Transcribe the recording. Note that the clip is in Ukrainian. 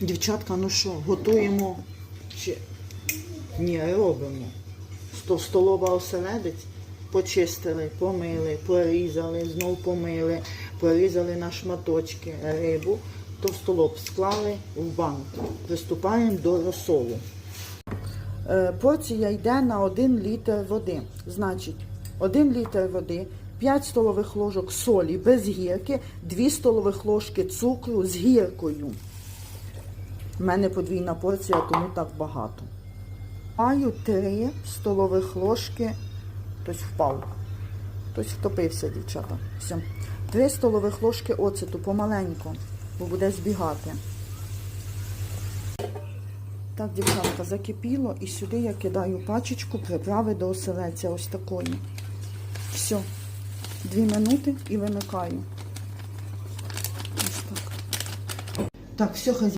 Дівчатка, ну що, готуємо чи ні, робимо. Сто столова оселедець почистили, помили, порізали, знов помили, порізали на шматочки рибу, товстолоб склали в банку. Приступаємо до розсолу. Е, Порція йде на 1 літр води. Значить, 1 літр води, 5 столових ложок солі без гірки, 2 столових ложки цукру з гіркою. У мене подвійна порція, тому так багато. Маю 3 столових ложки, хтось впав, хтось втопився, дівчата. Все. 3 столових ложки оцету помаленьку, бо буде збігати. Так, дівчатка, закипіло і сюди я кидаю пачечку приправи до оселеця ось такої. Все. Дві минути і вимикаю. Ось так. Так, все, хазяйка.